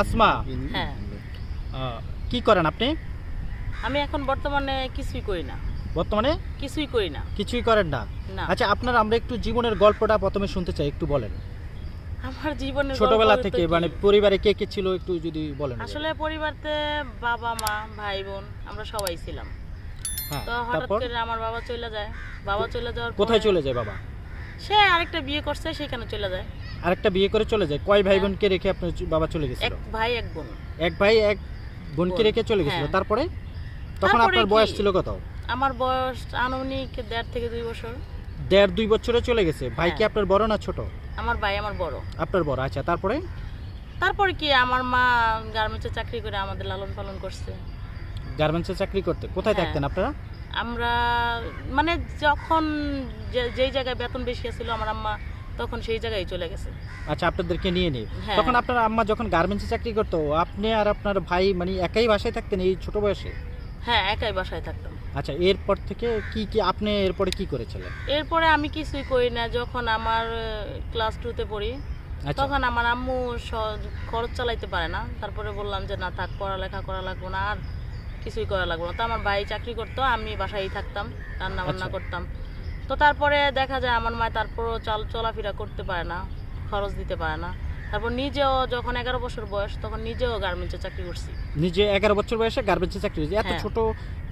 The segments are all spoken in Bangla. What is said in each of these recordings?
আসমা? হ্যাঁ। কি করেন আপনি? আমি এখন বর্তমানে কিছুই করি না। বর্তমানে? কিছুই করি না। কিছুই করেন না? আচ্ছা আপনার আমরা একটু জীবনের গল্পটা প্রথমে শুনতে চাই একটু বলেন। আমার জীবনে ছোটবেলা থেকে মানে পরিবারে কে কে ছিল একটু যদি বলেন। আসলে পরিবারতে বাবা মা ভাই বোন আমরা সবাই ছিলাম। হ্যাঁ তো হঠাৎ করে আমার বাবা চলে যায়। বাবা চলে যাওয়ার কোথায় চলে যায় বাবা? সে আরেকটা বিয়ে করছে সেখানে চলে যায়? আরেকটা বিয়ে করে চলে যায়। কয় ভাই হ্যাঁ। বোনকে রেখে আপনার বাবা চলে গেছিল? এক ভাই এক বোন। এক ভাই এক বোনকে রেখে চলে গেছিল। হ্যাঁ। তারপরে? তখন আপনার বয়স ছিল কত? আমার বয়স আনুমানিক দেড় থেকে দুই বছর। দেড় দুই বছরে চলে গেছে। ভাই কি হ্যাঁ। আপনার বড় না ছোট? আমার ভাই আমার বড়। আপনার বড়। আচ্ছা তারপরে? তারপরে কি? আমার মা গার্মেন্টসে চাকরি করে আমাদের লালন পালন করছে। গার্মেন্টসে চাকরি করতে। কোথায়। থাকতেন আপনারা? আমরা মানে যখন যে- যেই জায়গায় বেতন বেশি ছিল আমার আম্মা তখন সেই জায়গায় চলে গেছে। আচ্ছা আপনাদেরকে নিয়ে নিয়ে। হ্যাঁ। তখন আপনার আম্মা যখন গার্মেন্টসে চাকরি করতো আপনি আর আপনার ভাই মানে একাই বাসায় থাকতেন এই ছোট বয়সে? হ্যাঁ একাই বাসায় থাকতাম। আচ্ছা এরপর থেকে কি কি আপনি এরপরে কি করেছিলেন? এরপরে আমি কিছুই করি না। যখন আমার ক্লাস টুতে পড়ি আচ্ছা। তখন আমার আম্মু খরচ চালাইতে পারে না। তারপরে বললাম যে না থাক পড়ালেখা করা লাগবে না। আর কিছুই করা লাগবে না তো আমার ভাই চাকরি করতো আমি বাসায় থাকতাম রান্না বান্না আচ্ছা। করতাম তো তারপরে দেখা যায় আমার মা তারপরও চাল চলাফেরা করতে পারে না খরচ দিতে পারে না তারপর নিজেও যখন এগারো বছর বয়স তখন নিজেও গার্মেন্টসে চাকরি করছি নিজে এগারো বছর বয়সে গার্মেন্টসে চাকরি হয়েছে। এত হ্যাঁ। ছোট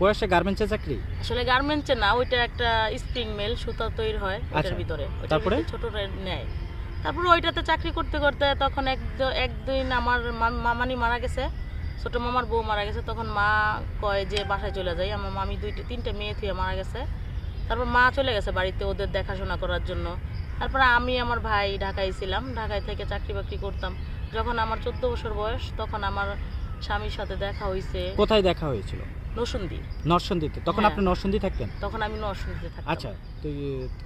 বয়সে গার্মেন্টসে চাকরি আসলে গার্মেন্টসে না ওইটা একটা স্প্রিং মেল সুতা তৈরি হয় ওইটার আচ্ছা। ভিতরে তারপরে? ছোট নেয় তারপরে ওইটাতে চাকরি করতে করতে তখন এক একদিন আমার মামানি মারা গেছে ছোট মামার বউ মারা গেছে তখন মা কয় যে বাসায় চলে যাই। আমার মামি দুইটা তিনটা মেয়ে থুয়ে মারা গেছে। তারপর মা চলে গেছে বাড়িতে ওদের দেখাশোনা করার জন্য। তারপর আমি আমার ভাই ঢাকায় ছিলাম। ঢাকায় থেকে চাকরি বাকরি করতাম। যখন আমার চোদ্দ বছর বয়স তখন আমার স্বামীর সাথে দেখা হয়েছে কোথায় দেখা হয়েছিল? নসুন্দি নরসন্দিতে তখন হ্যাঁ। আপনি নরসন্দি থাকতেন? তখন আমি নরসিংদীতে থাকতাম। আচ্ছা তো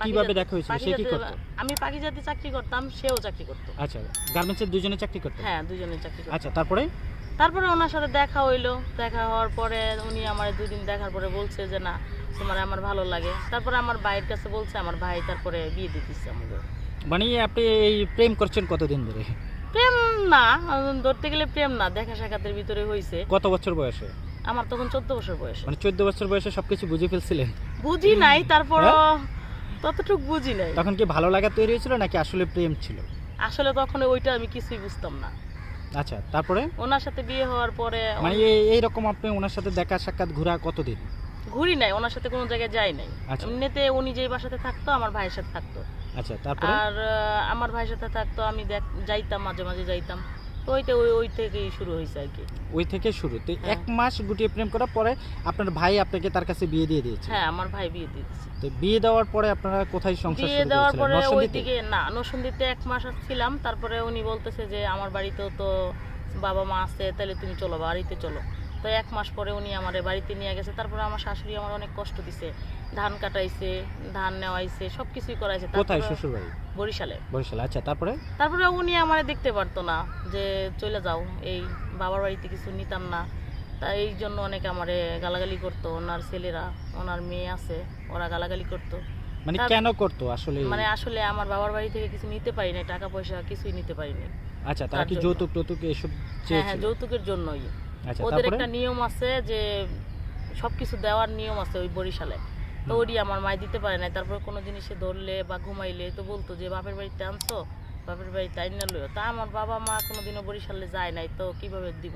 কীভাবে দেখা হয়েছিল? সে কি জাতি- আমি পাখি জাতি চাকরি করতাম সেও চাকরি করতো। আচ্ছা গার্মেন্টসের দুজনে চাকরি করতেন? হ্যাঁ দুজনে চাকরি করতো আচ্ছা তারপরে? তারপরে ওনার সাথে দেখা হইল। দেখা হওয়ার পরে উনি আমার দুদিন দেখার পরে বলছে যে না তোমার আমার ভালো লাগে। তারপরে আমার ভাইয়ের কাছে বলছে আমার ভাই তারপরে বিয়ে দিতেছে আমাকে। মানে আপনি এই প্রেম করছেন কতদিন ধরে? প্রেম না ধরতে গেলে প্রেম না দেখা সাক্ষাতের ভিতরে হয়েছে কত বছর বয়সে? আমার তখন চোদ্দ বছর বয়স। মানে চোদ্দ বছর বয়সে সবকিছু বুঝে ফেলছিলেন? বুঝি নাই তারপরও ততটুকু ততটুক বুঝি নাই। তখন কি ভালো লাগা তৈরি হয়েছিল নাকি আসলে প্রেম ছিল? আসলে তখন ওইটা আমি কিছুই বুঝতাম না। আচ্ছা তারপরে? ওনার সাথে বিয়ে হওয়ার পরে মানে এই- রকম আপনি ওনার সাথে দেখা সাক্ষাৎ ঘোরা কতদিন? ঘুরি নাই ওনার সাথে কোনো জায়গায় যাই নাই। আচ্ছা। এমনিতে উনি যেই বাসাতে থাকতো আমার ভাইয়ের সাথে থাকতো। আচ্ছা তারপর? আর আমার ভাইয়ের সাথে থাকতো আমি যাইতাম মাঝে মাঝে যাইতাম। তো ওইটা ওই ওই থেকেই শুরু হয়েছে আর কি। ওই থেকে শুরু। তো হ্যাঁ। এক মাস গুটিয়ে প্রেম করার পরে আপনার ভাই আপনাকে তার কাছে বিয়ে দিয়ে দিয়েছে? হ্যাঁ আমার ভাই বিয়ে দিয়েছে। তো বিয়ে দেওয়ার পরে আপনারা কোথায় সংসার বিয়ে দেওয়ার পরে? ওইদিকে না নসুন্দিতে এক মাস ছিলাম। তারপরে উনি বলতেছে যে আমার বাড়িতেও তো বাবা মা আছে তাহলে তুমি চলো বাড়িতে চলো। তো এক মাস পরে উনি আমার বাড়িতে নিয়ে গেছে। তারপরে আমার শাশুড়ি আমার অনেক কষ্ট দিছে। ধান কাটাইছে ধান নেওয়াইছে সব কিছুই করাইছে কোথায় শ্বশুর বাড়ি বরিশালে। বরিশাল আচ্ছা তারপরে? তারপরে উনি আমার দেখতে পারতো না যে চলে যাও এই বাবার বাড়িতে কিছু নিতাম না। তাই এই জন্য অনেকে আমারে গালাগালি করতো ওনার ছেলেরা ওনার মেয়ে আছে ওরা গালাগালি করতো। মানে কেন করতো আসলে? মানে আসলে আমার বাবার বাড়ি থেকে কিছু নিতে পারি টাকা পয়সা কিছুই নিতে পারিনি আচ্ছা তারা কি যৌতুক টৌতুক এসব হ্যাঁ হ্যাঁ যৌতুকের জন্যই। ওদের একটা নিয়ম আছে যে সবকিছু দেওয়ার নিয়ম আছে ওই বরিশালে। তো ওরই আমার মায় দিতে পারে না তারপর কোনো জিনিসে ধরলে বা ঘুমাইলে তো বলতো যে বাপের বাড়িতে আনছো? বাপের বাড়িতে আইনা লইও। তা আমার বাবা মা কোনোদিনও বরিশালে যায় নাই তো কীভাবে দিব?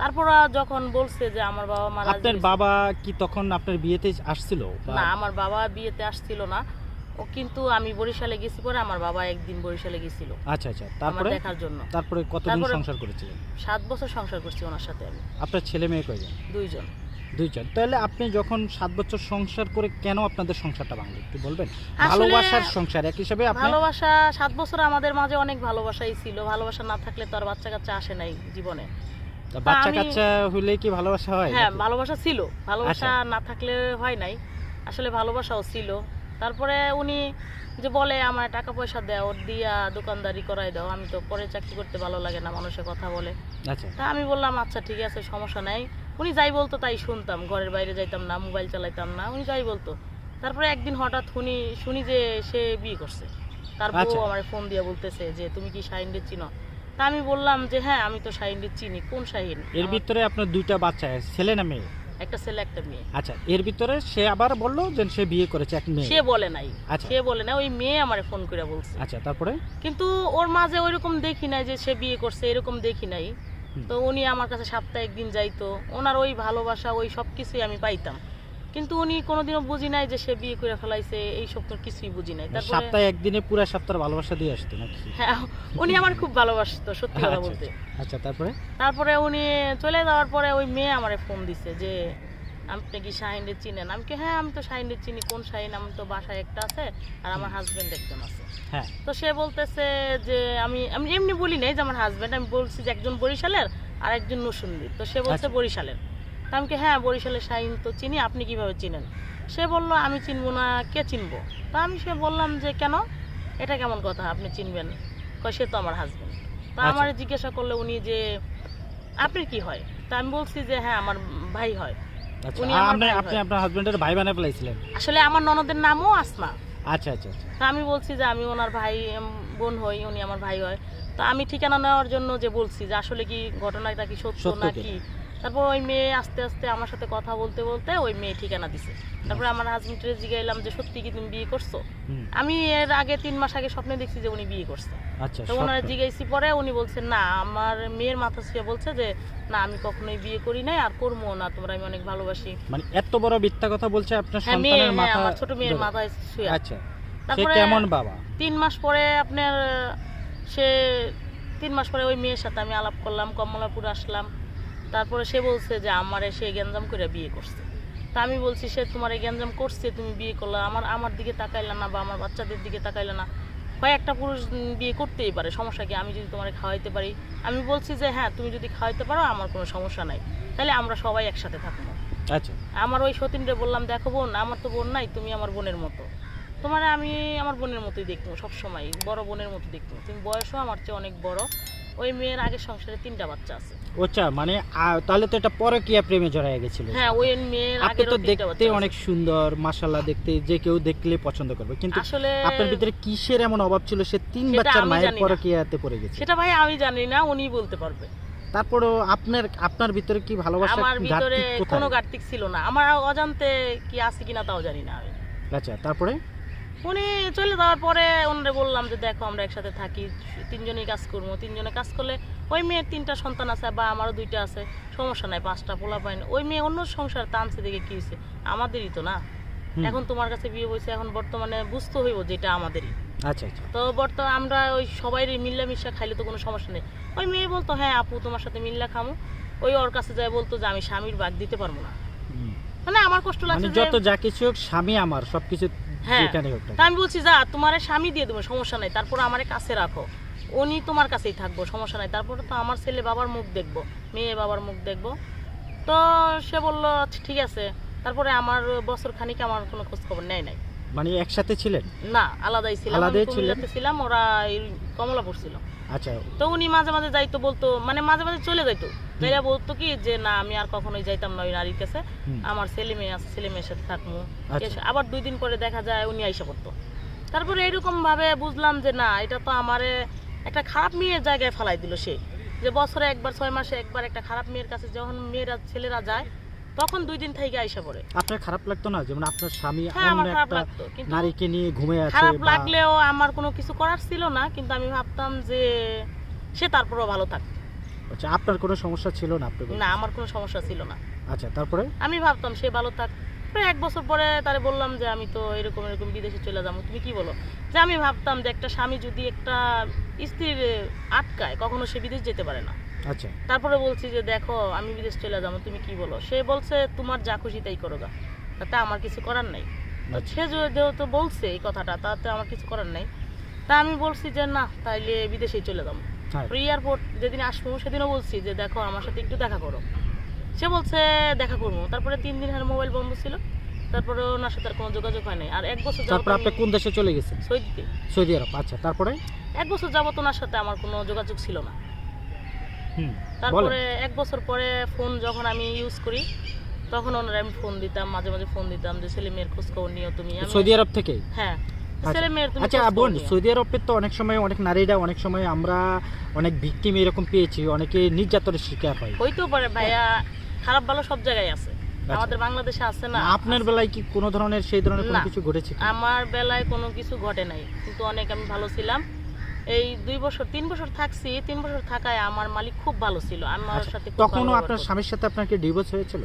তারপর যখন বলছে যে আমার বাবা মা আপনার বাবা কি তখন আপনার বিয়েতে আসছিল? না আমার বাবা বিয়েতে আসছিল না। ও কিন্তু আমি বরিশালে গেছি পরে আমার বাবা একদিন বরিশালে গেছিল। আচ্ছা আচ্ছা। তারপরে? দেখার জন্য। তারপরে কতদিন তারপরে- সংসার করেছিলেন? সাত বছর সংসার করছি ওনার সাথে আমি। আপনার ছেলে মেয়ে কয়জন? দুইজন। দুইজন। তাহলে আপনি যখন সাত বছর সংসার করে কেন আপনাদের সংসারটা ভাঙলো একটু বলবেন। আসলে- ভালোবাসার সংসার এক হিসাবে আপনি ভালোবাসা সাত বছর আমাদের মাঝে অনেক ভালোবাসাই ছিল। ভালোবাসা না থাকলে তো আর বাচ্চা কাচ্চা আসে নাই জীবনে। তা বাচ্চা আমি- কাচ্চা হইলে কি ভালোবাসা হয় হ্যাঁ নাকি? ভালোবাসা ছিল। ভালোবাসা আচ্ছা। না থাকলে হয় নাই। আসলে ভালোবাসাও ছিল। তারপরে উনি যে বলে আমার টাকা পয়সা দাও দিয়া দোকানদারি করাই দাও আমি তো পরে চাকরি করতে ভালো লাগে না মানুষের কথা বলে। আচ্ছা। তা আমি বললাম আচ্ছা ঠিক আছে সমস্যা নাই। উনি যাই বলতো তাই শুনতাম ঘরের বাইরে যাইতাম না মোবাইল চালাইতাম না উনি যাই বলতো। তারপরে একদিন হঠাৎ শুনি শুনি যে সে বিয়ে করছে। তারপর আচ্ছা। আমার ফোন দিয়ে বলতেছে যে তুমি কি শাহিনকে চিনো? তা আমি বললাম যে হ্যাঁ আমি তো শাহিনকে চিনি কোন শাহিন? এর ভিতরে আপনার দুইটা বাচ্চা আছে, ছেলে না মেয়ে? একটা ছেলে একটা মেয়ে। আচ্ছা এর ভিতরে সে আবার বলল যে সে বিয়ে করেছে এক মেয়ে। সে বলে নাই। আচ্ছা। সে বলে না ওই মেয়ে আমারে ফোন করে বলছে। আচ্ছা তারপরে? কিন্তু ওর মাঝে ওইরকম দেখি নাই যে সে বিয়ে করছে এরকম দেখি নাই। তো উনি আমার কাছে সাপ্তাহিক দিন যাইতো। ওনার ওই ভালোবাসা ওই সব কিছুই আমি পাইতাম। কিন্তু উনি কোনোদিনও বুঝি নাই যে সে বিয়ে করে ফেলাইছে এই সব তো কিছুই বুঝি নাই। তারপরে সপ্তাহে একদিনে পুরো সপ্তাহ ভালোবাসা দিয়ে আসতো নাকি? হ্যাঁ উনি আমার খুব ভালোবাসতো সত্যি কথা আচ্ছা, বলতে। আচ্ছা। তারপরে? তারপরে উনি চলে যাওয়ার পরে ওই মেয়ে আমারে ফোন দিছে যে আপনি কি শাহিনরে চিনেন? আমি কি হ্যাঁ আমি তো শাহিনরে চিনি। কোন শাহিন? আমি তো বাসায় একটা আছে আর আমার হাজবেন্ড একজন আছে। হ্যাঁ। তো সে বলতেছে যে আমি আমি এমনি বলি নাই যে আমার হাজবেন্ড আমি বলছি যে একজন বরিশালের আর একজন নসুন্দির। তো সে বলছে আচ্ছা। বরিশালের। তা আমি কি হ্যাঁ বরিশালের শাহিন তো চিনি আপনি কীভাবে চিনেন? সে বলল আমি চিনবো না কে চিনবো? তা আমি সে বললাম যে কেন? এটা কেমন কথা আপনি চিনবেন? কয় সে তো আমার হাজবেন্ড তা আচ্ছা। আমার জিজ্ঞাসা করলে উনি যে আপনার কি হয়? তা আমি বলছি যে হ্যাঁ আমার ভাই হয়। আচ্ছা উনি আমার আপনি ভাই আপনি হয়। আপনার হাজবেন্ডের ভাই বানায় ফেলাইছিলেন? আসলে আমার ননদের নামও আসমা। আচ্ছা আচ্ছা আচ্ছা। তা আমি বলছি যে আমি ওনার ভাই উম, বোন হই উনি আমার ভাই হয়। তা আমি ঠিকানা নেওয়ার জন্য যে বলছি যে আসলে কি ঘটনাটা কি সত্য সত্য নাকি তারপর ওই মেয়ে আস্তে আস্তে আমার সাথে কথা বলতে বলতে ওই মেয়ে ঠিকানা দিছে। তারপরে আমার হাজবেন্ডের জিগাইলাম যে সত্যি কি তুমি বিয়ে করছ? আমি এর আগে তিন মাস আগে স্বপ্নে দেখছি যে উনি বিয়ে করছে। আচ্ছা তো ওনারা। জিজ্ঞাসি পরে উনি বলছেন না আমার মেয়ের মাথা ছুঁয়ে বলছে যে না আমি কখনোই বিয়ে করি নাই আর করব না তোমরা আমি অনেক ভালোবাসি। মানে এত বড় মিথ্যা কথা বলছে আপনার হ্যাঁ সন্তানের হ্যাঁ মাথা আমার ছোট মেয়ের। মাথায় ছুঁয়ে আচ্ছা সে তারপরে কেমন বাবা? তিন মাস পরে আপনার সে তিন মাস পরে ওই মেয়ের সাথে আমি আলাপ করলাম কমলাপুর আসলাম। তারপরে সে বলছে যে আমার সে গ্যাঞ্জাম করে বিয়ে করছে। তা আমি বলছি সে তোমার এই গ্যাঞ্জাম করছে তুমি বিয়ে করলে আমার আমার দিকে তাকাইলে না বা আমার বাচ্চাদের দিকে তাকাইলে না। কয়েকটা পুরুষ বিয়ে করতেই পারে সমস্যা কি? আমি যদি তোমার খাওয়াইতে পারি। আমি বলছি যে হ্যাঁ তুমি যদি খাওয়াইতে পারো আমার কোনো সমস্যা নাই। তাহলে আমরা সবাই একসাথে থাকব। আচ্ছা। আমার ওই সতীনরে বললাম দেখো বোন আমার তো বোন নাই তুমি আমার বোনের মতো। তোমার আমি আমার বোনের মতোই দেখব সবসময় বড় বোনের মতো দেখব। তুমি বয়সও আমার চেয়ে অনেক বড়। ওই মেয়ের আগের সংসারে তিনটা বাচ্চা আছে। আচ্ছা মানে তাহলে তো এটা পরকীয়া প্রেমে জড়ায় গেছিল? হ্যাঁ ওই মেয়ের আগেরও তো দেখতে অনেক সুন্দর মাশাল্লাহ দেখতে যে কেউ দেখলে পছন্দ করবে। কিন্তু আসলে আপনার ভিতরে কিসের এমন অভাব ছিল সে তিন বাচ্চার মায়ের না। পরকীয়াতে পড়ে গেছে? সেটা ভাই আমি জানি না উনি বলতে পারবে। তারপরেও আপনার আপনার ভিতরে কি ভালোবাসা আমার ভিতরে কোনো কার্তিক ছিল না। আমার অজান্তে কি আছে কিনা তাও জানি না আমি। আচ্ছা তারপরে? উনি চলে যাওয়ার পরে ওনারে বললাম যে দেখো আমরা একসাথে থাকি তিনজনেই কাজ করব। তিনজনে কাজ করলে ওই মেয়ের তিনটা সন্তান আছে বা আমারও দুইটা আছে সমস্যা নাই পাঁচটা পোলা পাইনি ওই মেয়ে অন্য সংসার টানছে দেখে কি হয়েছে? আমাদেরই তো না। এখন তোমার কাছে বিয়ে হয়েছে এখন বর্তমানে বুঝতে হইব যে এটা আমাদেরই। আচ্ছা আচ্ছা। তো বর্তমানে আমরা ওই সবাই মিল্লামিশা খাইলে তো কোনো সমস্যা নেই। ওই মেয়ে বলতো হ্যাঁ আপু তোমার সাথে মিল্লা খামো। ওই ওর কাছে যায় বলতো যে আমি স্বামীর ভাগ দিতে পারব না। মানে আমার কষ্ট মানে লাগছে যত যা কিছু হোক স্বামী আমার সবকিছু হ্যাঁ। আমি বলছি যা তোমার স্বামী দিয়ে দেবো সমস্যা নাই। তারপর আমার কাছে রাখো। উনি তোমার কাছেই থাকব সমস্যা নাই। তারপরে তো আমার ছেলে বাবার মুখ দেখব মেয়ে বাবার মুখ দেখব। তো সে বলল "আচ্ছা, ঠিক আছে। তারপরে আমার বছর খানিক আমার কোনো খোঁজ খবর নেয় নাই। মানে একসাথে ছিলেন? না আলাদাই ছিলাম আলাদাই ছিলেন? ছিলাম ওরা কমলাপুর ছিল। আচ্ছা। তো উনি মাঝে মাঝে যাইতো বলতো মানে মাঝে মাঝে চলে যাইতো। যাইয়া বলতো কি যে না আমি আর কখনোই যাইতাম না ওই নারীর কাছে। আমার ছেলে মেয়ে আছে ছেলে মেয়ের সাথে থাকব আচ্ছা। আবার দুই দিন পরে দেখা যায় উনি আইসা করতো তারপরে এরকম ভাবে বুঝলাম যে না এটা তো আমারে একটা খারাপ মেয়ের জায়গায় ফেলাই দিল সে। যে বছরে একবার ছয় মাসে একবার একটা খারাপ মেয়ের কাছে যখন মেয়েরা ছেলেরা যায় তখন দুই দিন থেকে আইসা পড়ে। আপনার খারাপ লাগতো না? যেমন আপনার স্বামী হ্যাঁ একটা নারীকে নিয়ে ঘুমে আছে খারাপ লাগলেও আমার কোনো কিছু করার ছিল না কিন্তু আমি ভাবতাম যে সে তারপরেও ভালো থাক আচ্ছা আপনার কোনো সমস্যা ছিল না আপনি। না আমার কোনো সমস্যা ছিল না। আচ্ছা তারপরে? আমি ভাবতাম সে ভালো থাক। এক বছর পরে তারে বললাম যে আমি তো এরকম এরকম বিদেশে চলে যাব। তুমি কি বলো? যে আমি ভাবতাম যে একটা স্বামী যদি একটা স্ত্রীর আটকায় কখনো সে বিদেশ যেতে পারে না। আচ্ছা। তারপরে বলছি যে দেখো আমি বিদেশ চলে যাব তুমি কি বলো? সে বলছে তোমার যা খুশি তাই করো গা। তাতে আমার কিছু করার নাই। আচ্ছা। সে যে- যেহেতু বলছে এই কথাটা তাতে আমার কিছু করার নাই। তা আমি বলছি যে না তাইলে বিদেশেই চলে যাব। হ্যাঁ এয়ারপোর্ট যেদিন আসব সেদিনও বলছি যে দেখো আমার সাথে একটু দেখা করো। সে বলছে দেখা করব। তারপরে তিন দিন হার মোবাইল বন্ধ ছিল। তারপরে ওনার সাথে আর কোনো যোগাযোগ হয় নাই। আর এক বছর তারপর আপনি কোন দেশে চলে গেছেন? সৌদিতে। সৌদি আরব আচ্ছা তারপরে? এক বছর যাবত ওনার সাথে আমার কোনো যোগাযোগ ছিল না। তারপরে এক বছর পরে ফোন যখন আমি ইউজ করি তখন ওনার আমি ফোন দিতাম মাঝে মাঝে ফোন দিতাম যে ছেলে মেয়ের খোঁজ খবর নিও তুমি। সৌদি আরব থেকে? হ্যাঁ। আচ্ছা। আচ্ছা বোন সৌদি আরবের তো অনেক সময় অনেক নারীরা অনেক সময় আমরা অনেক ভিকটিম এরকম পেয়েছি অনেকে নির্যাতনের শিকার হয়। হইতেও পারে ভাইয়া খারাপ ভালো সব জায়গায় আছে। আমাদের বাংলাদেশে আছে না আপনার বেলায় কি কোনো ধরনের সেই ধরনের কোনো কিছু ঘটেছে আমার বেলায় কোনো কিছু ঘটে নাই কিন্তু অনেক আমি ভালো ছিলাম। এই দুই বছর তিন বছর থাকছি তিন বছর থাকায় আমার মালিক খুব ভালো ছিল আমার আচ্ছা, সাথে তখনও আপনার স্বামীর সাথে আপনার কি ডিভোর্স হয়েছিল?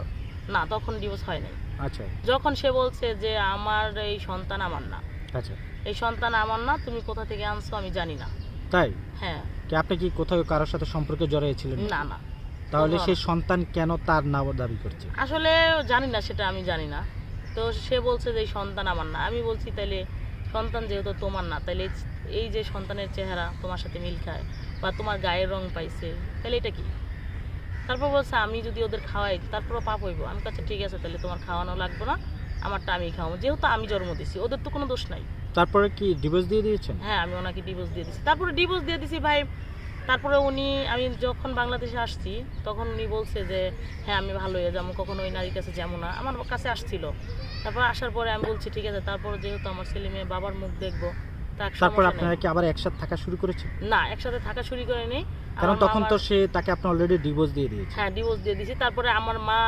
না তখন ডিভোর্স হয় নাই। আচ্ছা। যখন সে বলছে যে আমার এই সন্তান আমার না আচ্ছা। এই সন্তান আমার না তুমি কোথা থেকে আনছো আমি জানি না। তাই? হ্যাঁ। কি আপনি কি কোথাও কারোর সাথে সম্পর্কে জড়িয়েছিলেন না না। তাহলে সেই সন্তান কেন তার নাম দাবি করছে? আসলে জানি না সেটা আমি জানি না। তো সে বলছে যে এই সন্তান আমার না। আমি বলছি তাইলে সন্তান যেহেতু তোমার না তাইলে এই- এই যে সন্তানের চেহারা তোমার সাথে মিল খায় বা তোমার গায়ের রং পাইছে তাহলে এটা কি? তারপর বলছে আমি যদি ওদের খাওয়াই তারপরও পাপ হইব। আমি কাছে ঠিক আছে তাহলে তোমার খাওয়ানো লাগবে না। আমারটা আমি খাওয়াবো। যেহেতু আমি জন্ম দিছি ওদের তো কোনো দোষ নাই। তারপরে কি ডিভোর্স দিয়ে দিয়েছেন? হ্যাঁ আমি ওনাকে ডিভোর্স দিয়ে দিছি তারপরে ডিভোর্স দিয়ে দিছি ভাই তারপরে উনি আমি যখন বাংলাদেশে আসছি তখন উনি বলছে যে হ্যাঁ আমি ভালো হয়ে যাব কখনো ওই নারীর কাছে যাব না। আমার কাছে আসছিল। তারপর আসার পরে আমি বলছি ঠিক আছে তারপর যেহেতু আমার ছেলে মেয়ে বাবার মুখ দেখব তার তারপর আপনারা কি আবার একসাথে থাকা শুরু করেছেন? না একসাথে থাকা শুরু করে নেই কারণ তখন তো সে তাকে আপনি অলরেডি ডিভোর্স দিয়ে দিয়েছে। হ্যাঁ ডিভোর্স দিয়ে দিছি তারপরে আমার মা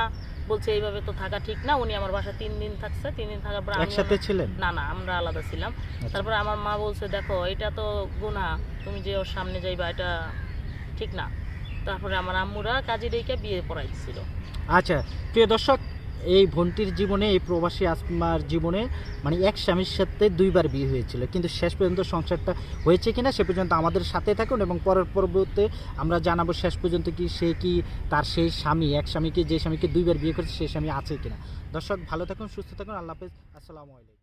বলছে এইভাবে তো থাকা ঠিক না উনি আমার বাসায় তিন দিন থাকছে তিন দিন থাকার পর একসাথে ছিলেন? না না আমরা আলাদা ছিলাম। তারপর তারপরে আমার মা বলছে দেখো এটা তো গুনাহ তুমি যে ওর সামনে যাইবা এটা ঠিক না। তারপরে আমার আম্মুরা কাজে রেখে বিয়ে পড়াইছিল। আচ্ছা প্রিয় দর্শক এই ভন্টির জীবনে, এই প্রবাসী আসমার জীবনে মানে এক স্বামীর সাথে দুইবার বিয়ে হয়েছিল। কিন্তু শেষ পর্যন্ত সংসারটা হয়েছে কিনা সে পর্যন্ত আমাদের সাথে থাকুন এবং পরের পরবর্তীতে আমরা জানাব শেষ পর্যন্ত কি সে কি তার সেই স্বামী, এক স্বামীকে, যে স্বামীকে দুইবার বিয়ে করেছে সেই স্বামী আছে কিনা। দর্শক, ভালো থাকুন, সুস্থ থাকুন। আল্লাহ হাফেজ। আসসালামু আলাইকুম।